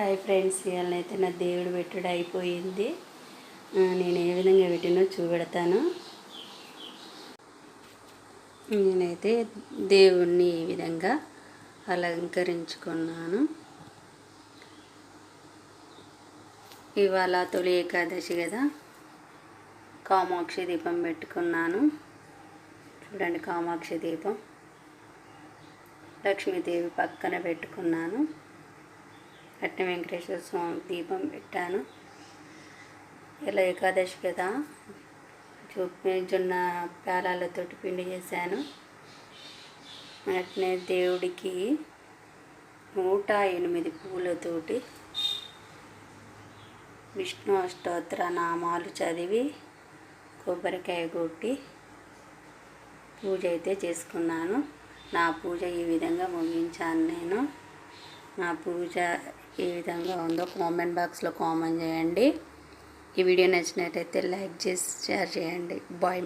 Hi friends ఇవాళనైతే నా దేవుడు పెట్టుడు అయిపోయింది. నేను ఏ విధంగా పెట్టినో చూపెడతాను. నేనైతే దేవుణ్ణి ఈ విధంగా అలంకరించుకున్నాను. ఇవాళ తొలి ఏకాదశి కదా కామాక్షి దీపం పెట్టుకున్నాను. చూడండి కామాక్షి దీపం. లక్ష్మీదేవి పక్కన పెట్టుకున్నాను. అట్ట వెంకటేశ్వర స్వామి దీపం పెట్టాను. ఇలా ఏకాదశి కదా చూపి జొన్న పేలాలతో పిండి చేశాను. అట్నే దేవుడికి నూట ఎనిమిది పూలతోటి విష్ణు అష్టోత్తర నామాలు చదివి కొబ్బరికాయ కొట్టి పూజ అయితే చేసుకున్నాను. నా పూజ ఈ విధంగా ముగించాను నేను. నా పూజ ఏ విధంగా ఉందో కామెంట్ బాక్స్లో కామెంట్ చేయండి. ఈ వీడియో నచ్చినట్టయితే లైక్ చేసి షేర్ చేయండి. బాయ్.